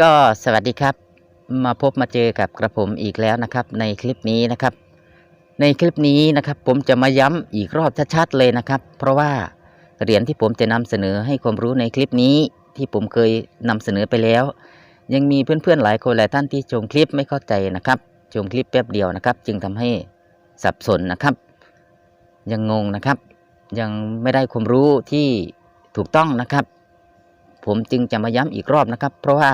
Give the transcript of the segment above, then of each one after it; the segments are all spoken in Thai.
ก็สวัสดีครับ มาพบมาเจอกับกระผมอีกแล้วนะครับ ในคลิปนี้นะครับ ในคลิปนี้นะครับ ผมจะมาย้ำอีกรอบชัดๆเลยนะครับ เพราะว่าเหรียญที่ผมจะนำเสนอให้ความรู้ในคลิปนี้ ที่ผมเคยนำเสนอไปแล้ว ยังมีเพื่อนๆหลายคนหลายท่านที่ชมคลิปไม่เข้าใจนะครับชมคลิปแป๊บเดียวนะครับ จึงทำให้สับสนนะครับ ยังงงนะครับ ยังไม่ได้ความรู้ที่ถูกต้องนะครับ ผมจึงจะมาย้ำอีกรอบนะครับ เพราะว่า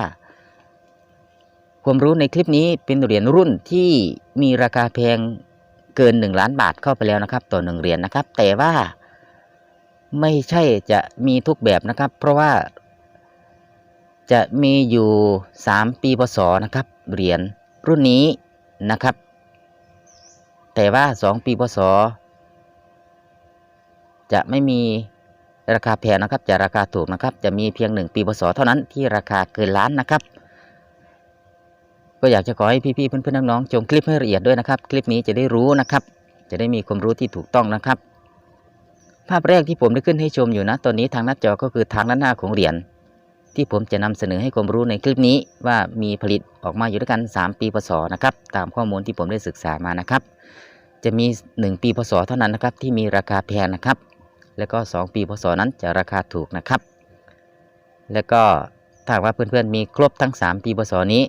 ความรู้ในคลิปนี้เป็นเหรียญรุ่นที่มีราคาแพงเกิน 1 ล้านบาทเข้าไปแล้วนะครับ ต่อหนึ่งเหรียญนะครับ แต่ว่าไม่ใช่จะมีทุกแบบนะครับ เพราะว่าจะมีอยู่ 3 ปีพศนะครับเหรียญรุ่นนี้นะครับ แต่ว่า 2 ปีพศจะไม่มีราคาแพงนะครับ จะราคาถูกนะครับ จะมีเพียง 1 ปีพศเท่านั้นที่ราคาเกินล้านนะครับ ก็อยากจะขอให้พี่ๆเพื่อนๆน้องๆชมคลิปให้ละเอียดด้วยนะครับ คลิปนี้จะได้รู้นะครับ จะได้มีความรู้ที่ถูกต้องนะครับ ภาพแรกที่ผมได้ขึ้นให้ชมอยู่นะตอนนี้ทางหน้าจอก็คือทางด้านหน้าของเหรียญที่ผมจะนำเสนอให้ความรู้ในคลิปนี้ว่ามีผลิตออกมาอยู่ด้วยกัน 3 ปีพศนะครับตามข้อมูลที่ผมได้ศึกษามานะครับ จะมี 1 ปีพศเท่านั้นนะครับที่มีราคาแพงนะครับ แล้วก็ 2 ปีพศนั้นจะราคาถูกนะครับ แล้วก็ถ้าว่าเพื่อนๆมีครบทั้ง 3 ปีพศนี้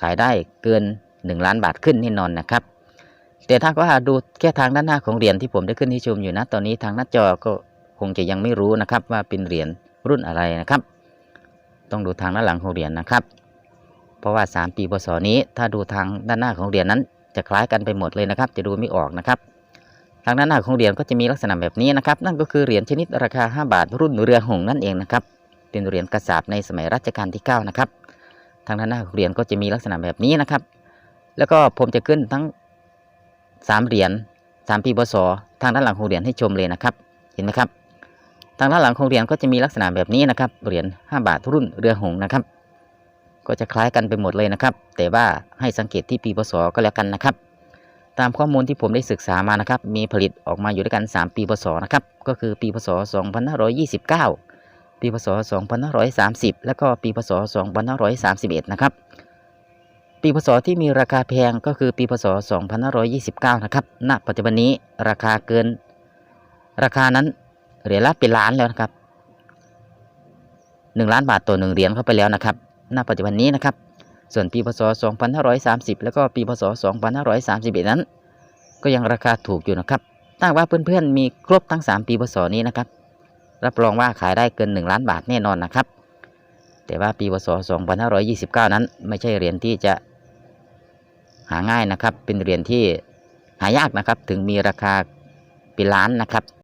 ขายได้เกิน 1 ล้านบาทขึ้นแน่นอนนะครับ แต่ถ้าก็ดูแค่ทางด้านหน้าของเหรียญที่ผมได้ขึ้นให้ชมอยู่นะตอนนี้ทางหน้าจอก็คงจะยังไม่รู้นะครับว่าเป็นเหรียญรุ่นอะไรนะครับ ต้องดูทางด้านหลังของเหรียญนะครับ เพราะว่า 3 ปีพศนี้ถ้าดูทางด้านหน้าของเหรียญนั้น จะคล้ายกันไปหมดเลยนะครับ จะดูไม่ออกนะครับทางด้านหน้าของเหรียญก็จะมีลักษณะแบบนี้นะครับ นั่นก็คือเหรียญชนิดราคา 5 บาทรุ่นเรือหงส์นั่นเองนะครับเป็นเหรียญกระสาบในสมัยรัชกาลที่ 9 นะครับ ทางด้านหน้าของเหรียญก็จะมีลักษณะแบบนี้นะครับ แล้วก็ผมจะขึ้นทั้ง3เหรียญ3ปีพศทางด้านหลังของเหรียญให้ชมเลยนะครับ เห็นไหมครับ ทางด้านหลังของเหรียญก็จะมีลักษณะแบบนี้นะครับ เหรียญ5บาทรุ่นเรือหงส์นะครับ ก็จะคล้ายกันไปหมดเลยนะครับ แต่ว่าให้สังเกตที่ปีพศก็แล้วกันนะครับ ตามข้อมูลที่ผมได้ศึกษามานะครับ มีผลิตออกมาอยู่ด้วยกัน 3 ปีพศนะครับ ก็คือปีพศ 2529 ปีพศ 2530 และก็ปีพศ 2531 นะครับ ปีพศที่มีราคาแพงก็คือปีพศ 2529 นะครับ ณ ปัจจุบันนี้ราคาเกิน ราคานั้นเหรียญละเป็นล้านแล้วนะครับ 1 ล้านบาทต่อ 1 เหรียญเข้าไปแล้วนะครับ ณ ปัจจุบันนี้นะครับ ส่วนปีพศ 2530 แล้วก็ปีพศ 2531 นั้น ก็ยังราคาถูกอยู่นะครับถ้าว่าเพื่อนๆมีครบทั้ง 3 ปีพศนี้นะครับ รับรองว่าขายได้เกิน 1 ล้านบาทแน่นอนนะครับ แต่ว่าปีพศ2529 นั้น ไม่ใช่เหรียญที่จะหาง่ายนะครับ เป็นเหรียญที่หายากนะครับ ถึงมีราคาเป็นล้านนะครับ